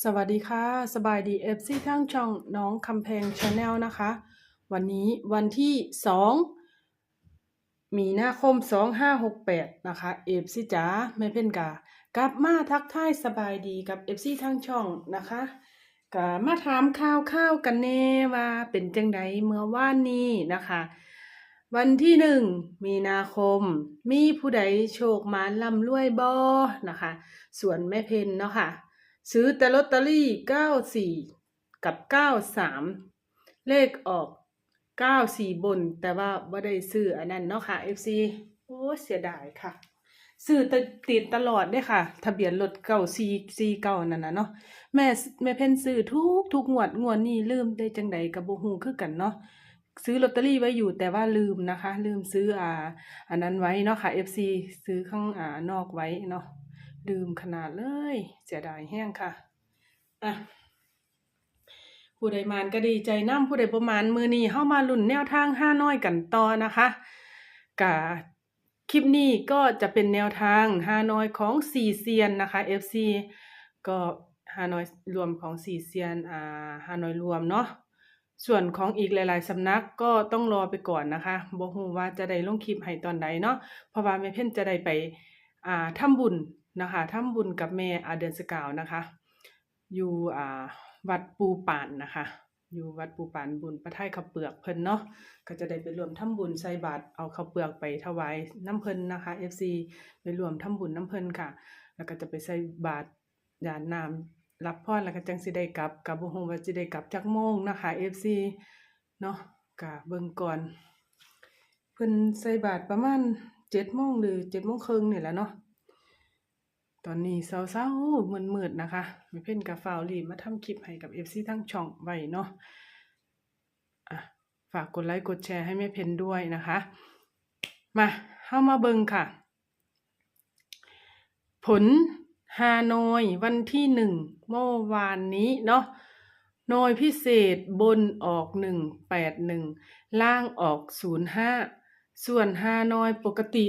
สวัสดีค่ะ สบายดีเอฟซีทั้งช่องน้องคำแพงชาแนลนะคะ วันนี้วันที่สองมีนาคมสองห้าหกแปดนะคะเอฟซีจ๋าไม่เป็นกากลับมาทักทายสบายดีกับเอฟซีทั้งช่องนะคะกามาถามข่าวข้าวกันแน่ว่าเป็นจังไดเมื่อวานนี้นะคะ วันที่หนึ่งมีนาคม มีผู้ใดโชคมานลำรวยบอนะคะ ส่วนแม่เพนเนาะค่ะ ซื้อแต่ลอตเตอรี่เก้าสี่กับเก้าสามเลขออกเก้าสี่บน แต่ว่าบ่ได้ซื้ออันนั้นเนาะค่ะ FC โอ้เสียดายค่ะซื้อติดตลอดด้ค่ะ ทะเบียนรถเก้าสี่สี่เก้านั่นน่ะเนาะแม่แม่เพ่นซื้อทุกทุกงวดงวดนี้ลืมได้จังใดกับบ่ฮู้คือกันเนาะซื้อลอตเตอรี่ไว้อยู่แต่ว่าลืมนะคะ ลืมซื้ออ่า อันนั้นไว้เนาะค่ะ FC ซื้อข้างอ่านอกไว้เนาะ ลืมขนาดเลยเสียดายแห้งค่ะอะผู้ใดมานก็ดีใจน้ำผู้ใดประมาณมือนี้เข้ามาลุ่นแนวทางห้าน้อยกันต่อนะคะกะคลิปนี้ก็จะเป็นแนวทางห้าน้อยของสี่เซียนนะคะ FC ก็ห้าน้อยรวมของสี่เซียนอ่าห้าน้อยรวมเนาะส่วนของอีกหลาย ๆ สำนักก็ต้องรอไปก่อนนะคะบ่ฮู้ว่าจะได้ลงคลิปให้ตอนใดเนาะเพราะว่าแม่เพ่นจะได้ไปอ่าทำบุญ นะคะทำบุญกับแม่อาเดือนสกาวนะคะ อยู่อ่าวัดปูป่านนะคะ อยู่วัดปูป่านบุญประทายข้าวเปลือกเพิ่นเนาะก็จะได้ไปรวมทำบุญใส่บาตรเอาข้าวเปลือกไปถวายน้ำเพิ่นนะคะ FC ไปรวมทำบุญน้ำเพิ่นค่ะ แล้วก็จะไปใส่บาตรยานน้ำรับพรแล้วก็จังสิได้กลับกับบ่ฮู้ว่าสิได้กลับจักโมงนะคะ FC เนาะก็เบิ่งก่อนเพิ่นใส่บาตรประมาณ7โมงหรือ7โมงครึ่งนี่แหละเนาะ ตอนนี้เศร้าๆมืดๆนะคะแม่เพ่นกับฟาวรีมาทำคลิปให้กับ FC ทั้งช่องไว้เนาะอะฝากกดไลค์กดแชร์ให้แม่เพ่นด้วยนะคะ มาเข้ามาเบิงค่ะ ผลฮานอยวันที่หนึ่งเมื่อวานนี้เนาะน่วยพิเศษบนออกหนึ่งแปดหนึ่งล่างออกศูนย์ห้าส่วนฮานอยปกติ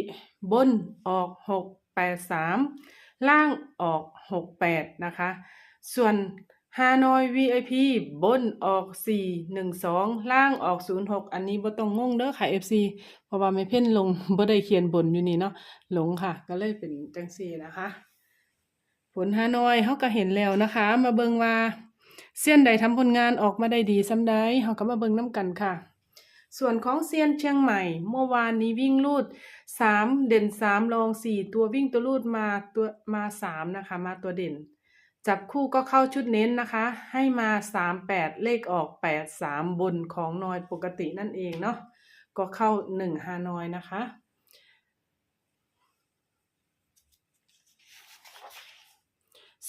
บนออกหกแปดสาม ล่างออกหกแปดนะคะ ส่วนฮานอย VIP บนออกสี่หนึ่งสองล่างออกศูนย์หกอันนี้บ่ต้องงงเด้อค่ะ FC เพราะว่าไม่เพ่นลงบ่ได้เขียนบนอยู่นี่เนาะหลงค่ะ ก็เลยเป็นจังซี่นะคะ ผลฮานอยเขาก็เห็นแล้วนะคะ มาเบิงว่าเซียนใดทำผลงานออกมาได้ดีซ้ำใดเขาก็มาเบิงน้ำกันค่ะ ส่วนของเซียนเชียงใหม่ เมื่อวานนี้วิ่งลูดสามเด่นสามรองสี่ตัววิ่งตัวลูดมาตัวมาสามนะคะ มาตัวเด่น จับคู่ก็เข้าชุดเน้นนะคะ ให้มาสามแปดเลขออกแปดสามบนของนอยปกตินั่นเองเนาะก็เข้าหนึ่งฮานอยนะคะ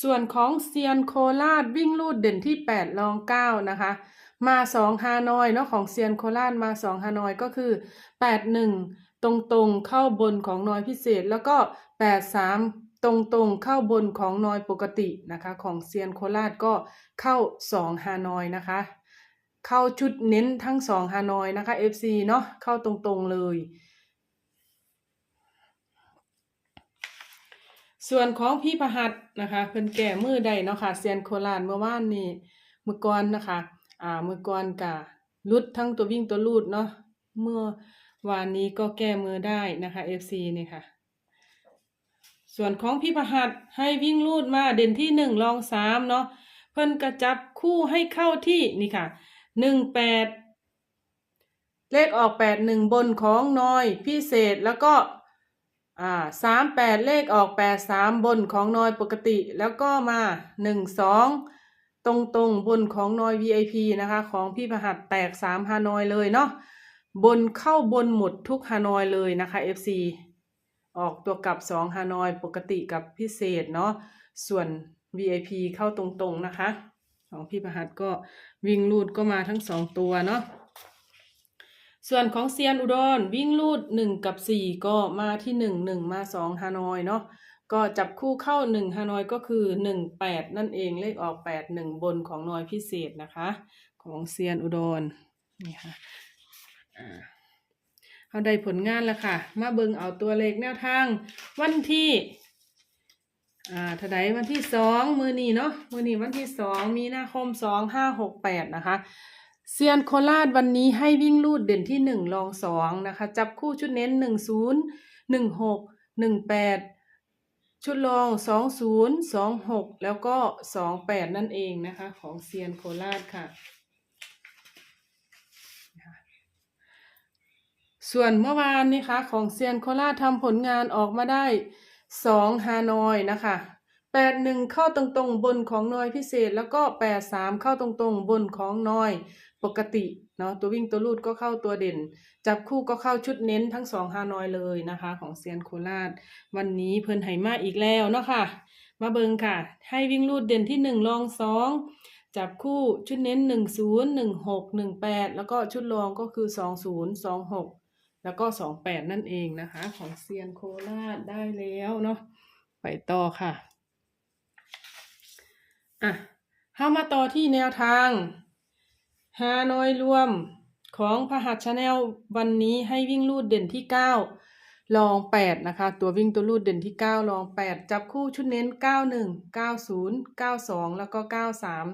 ส่วนของเซียนโคราชวิ่งลูดเด่นที่ 8 รอง 9 นะคะ มา2ฮานอยเนาะของเซียนโคราชมา2ฮานอยก็คือ81ตรงๆเข้าบนของนอยพิเศษ แล้วก็83ตรงๆเข้าบนของนอยปกตินะคะ ของเซียนโคราชก็เข้า2ฮานอยนะคะ เข้าชุดเน้นทั้ง2ฮานอยนะคะ FC เนาะเข้าตรงๆเลย ส่วนของพี่ประหัดนะคะเพิ่นแก่มือใดเนาะค่ะเซียนโคราชเมื่อวานนี้เมื่อก่อนนะคะ อ่าเมื่อก่อนกะลุดทั้งตัววิ่งตัวลูดเนาะเมื่อวานนี้ก็แก้มือได้นะคะ FC นี่ค่ะ ส่วนของพี่ประหัดให้วิ่งลูดมาเด่นที่หนึ่งรองสามเนาะเพิ่นกระจับคู่ให้เข้าที่นี่ค่ะหนึ่งแปดเลขออกแปดหนึ่งบนของน้อยพิเศษแล้วก็อ่าสามแปดเลขออกแปดสามบนของนอยปกติ แล้วก็มาหนึ่งสอง ตรงตรงๆบนของนอย VIP นะคะ ของพี่ประหัดแตกสามฮานอยเลยเนาะบนเข้าบนหมดทุกฮานอยเลยนะคะ FC ออกตัวกลับสองฮานอยปกติกับพิเศษเนาะส่วน VIP เข้าตรงๆนะคะ ของพี่ประหัดก็วิ่งลูดก็มาทั้งสองตัวเนาะ ส่วนของเซียนอุดรวิ่งลูดหนึ่งกับสี่ก็มาที่หนึ่งหนึ่งมาสองฮานอยเนาะก็จับคู่เข้าหนึ่งฮานอยก็คือหนึ่งแปดนั่นเองเลขออกแปดหนึ่งบนของนอยพิเศษนะคะ ของเซียนอุดรนี่ค่ะเขาได้ผลงานแล้วค่ะ มาเบิงเอาตัวเลขแนวทาง วันที่อ่าถดายวันที่สองมือนี้เนาะมือนี้วันที่สองมีนาคมสองห้าหกแปดนะคะ เซียนโคราชวันนี้ให้วิ่งลูดเด่นที่หนึ่งรองสองนะคะ จับคู่ชุดเน้นหนึ่งศูนย์หนึ่งหกหนึ่งแปดชุดรองสองศูนย์สองหกแล้วก็สองแปดนั่นเองนะคะ ของเซียนโคราชค่ะ ส่วนเมื่อวานนี้คะ ของเซียนโคราชทำผลงานออกมาได้สองฮานอยนะคะแปดหนึ่งเข้าตรงๆ บนของนอยพิเศษ แล้วก็แปดสามเข้าตรงๆ บนของนอย ปกติเนาะตัววิ่งตัวลูดก็เข้าตัวเด่น จับคู่ก็เข้าชุดเน้นทั้งสองฮานอยเลยนะคะ ของเซียนโคราช วันนี้เพิ่นไหมาอีกแล้วเนาะค่ะ มาเบิงค่ะ ให้วิ่งลูดเด่นที่หนึ่งรองสองจับคู่ชุดเน้นหนึ่งศูนย์หนึ่งหกหนึ่งแปดแล้วก็ชุดรองก็คือสองศูนย์สองหกแล้วก็สองแปดนั่นเองนะคะ ของเซียนโคราชได้แล้วเนาะไปต่อค่ะอะเข้ามาต่อที่แนวทาง ฮานอยรวมของพหัสชาแนลวันนี้ให้วิ่งลูดเด่นที่เก้าลองแปดนะคะ ตัววิ่งตัวลูดเด่นที่เก้าลองแปดจับคู่ชุดเน้นเก้าหนึ่งเก้าศูนย์เก้าสองแล้วก็เก้าสาม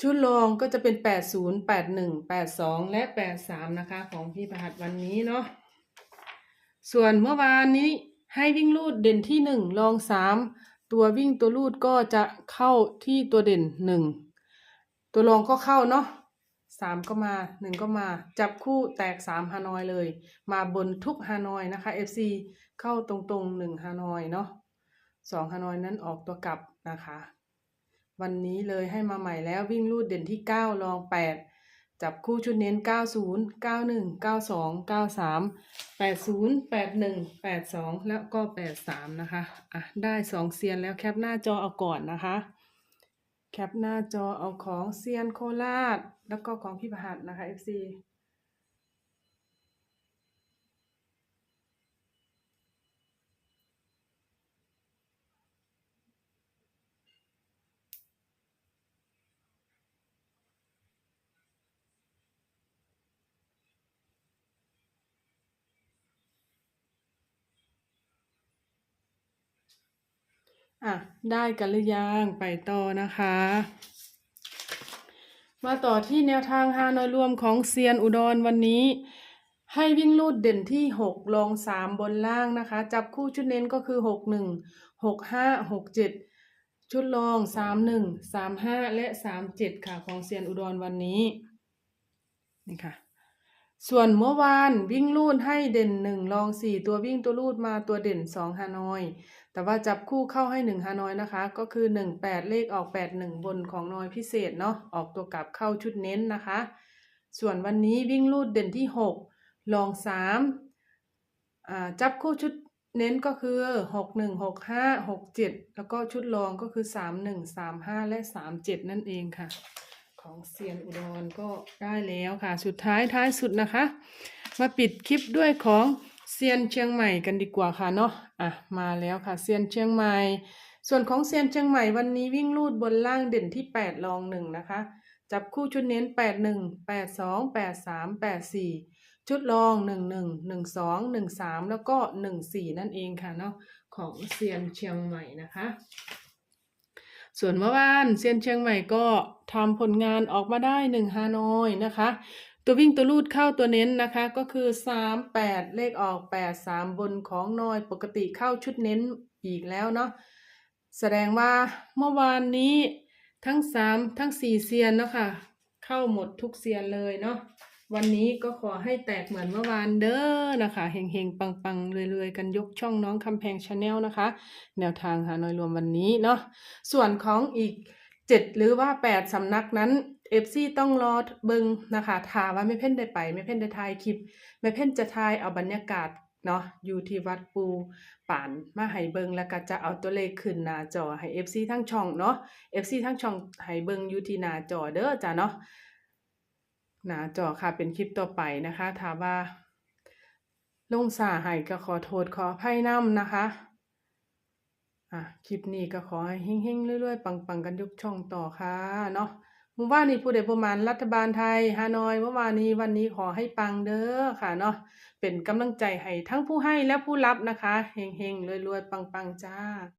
ชุดรองก็จะเป็น 80 81 82 และ 83 นะคะ ของพี่ประหัสวันนี้เนาะส่วนเมื่อวานนี้ให้วิ่งลูดเด่นที่1รอง 3 ตัววิ่งตัวลูดก็จะเข้าที่ตัวเด่น 1 ตัวรองก็เข้าเนาะ3ก็มา1ก็มา จับคู่แตก3ฮานอยเลย มาบนทุกฮานอยนะคะ FC เข้าตรงๆ1ฮานอยเนาะ2ฮานอยนั้นออกตัวกลับนะคะ วันนี้เลยให้มาใหม่แล้ววิ่งลูดเด่นที่9รอง 8 จับคู่ชุดเน้น 90 91 92 93 80 81 82 แล้วก็ 83 นะคะ อะ ได้ 2 เซียนแล้วแคปหน้าจอเอาก่อนนะคะ แคปหน้าจอเอาของเซียนโคราช แล้วก็ของพี่ประหัสนะคะ FC อะ ได้กันหรือยังไปต่อนะคะ มาต่อที่แนวทางฮานอยรวมของเซียนอุดรวันนี้ ให้วิ่งลูดเด่นที่หกลองสามบนล่างนะคะ จับคู่ชุดเน้นก็คือหกหนึ่งหกห้าหกเจ็ดชุดรองสามหนึ่งสามห้าและสามเจ็ดค่ะของเซียนอุดรวันนี้ นี่ค่ะ ส่วนเมื่อวานวิ่งลูดให้เด่นหนึ่งลองสี่ตัววิ่งตัวลูดมาตัวเด่นสองฮานอย แต่ว่าจับคู่เข้าให้หนึ่งฮานอยนะคะ ก็คือหนึ่งแปดเลขออกแปดหนึ่งบนของนอยพิเศษเนาะออกตัวกลับเข้าชุดเน้นนะคะ ส่วนวันนี้วิ่งลูดเด่นที่หกลองสามจับคู่ชุดเน้นก็คือหกหนึ่งหกห้าหกเจ็ดแล้วก็ชุดรองก็คือสามหนึ่งสามห้าและสามเจ็ดนั่นเองค่ะ ของเซียนอุดรก็ได้แล้วค่ะ สุดท้ายท้ายสุดนะคะ มาปิดคลิปด้วยของเซียนเชียงใหม่กันดีกว่าค่ะเนาะอะมาแล้วค่ะเซียนเชียงใหม่ ส่วนของเซียนเชียงใหม่วันนี้วิ่งลูดบนล่างเด่นที่แปดรองหนึ่งนะคะจับคู่ชุดเน้นแปดหนึ่งแปดสองแปดสามแปดสี่ชุดรองหนึ่งหนึ่งหนึ่งสองหนึ่งสามแล้วก็หนึ่งสี่นั่นเองค่ะเนาะของเซียนเชียงใหม่นะคะ ส่วนเมื่อวานเซียนเชียงใหม่ก็ทำผลงานออกมาได้หนึ่งฮานอยนะคะ ตัววิ่งตัวลูดเข้าตัวเน้นนะคะก็คือสามแปดเลขออกแปดสามบนของนอยปกติเข้าชุดเน้นอีกแล้วเนาะแสดงว่าเมื่อวานนี้ทั้งสามทั้งสี่เซียนเนาะค่ะเข้าหมดทุกเซียนเลยเนาะ วันนี้ก็ขอให้แตกเหมือนเมื่อวานเด้อนะคะเฮงเฮงปังปังๆเรื่อยๆ กันยกช่องน้องคำแพงชาแนลนะคะ แนวทางหาหน่อยรวมวันนี้เนาะส่วนของอีกเจ็ดหรือว่าแปดสำนักนั้นเอฟซีต้องรอเบิงนะคะถาว่าไม่เพ่นได้ไป ไม่เพ่นได้ถ่ายคลิป ไม่เพ่นจะถ่ายเอาบรรยากาศเนาะอยู่ที่วัดปูป่านมาให้เบิงแล้วก็จะเอาตัวเลขขึ้นหน้าจอให้ FC ทั้งช่องเนาะ FC ทั้งช่องให้เบิงอยู่ที่หน้าจอเด้อจ้ะเนาะ หน้าจอค่ะเป็นคลิปต่อไปนะคะถามว่าลงสาให้ก็ขอโทษขออภัยน้ำนะคะอะคลิปนี้ก็ขอให้เฮงๆเรื่อยๆ ปังๆ กันยกช่องต่อค่ะเนาะเมื่อวานนี้ผู้ใดประมาณรัฐบาลไทยฮานอยเมื่อวานนี้วันนี้ขอให้ปังเด้อค่ะเนาะเป็นกำลังใจให้ทั้งผู้ให้และผู้รับนะคะเฮงๆรวยๆปังๆจ้า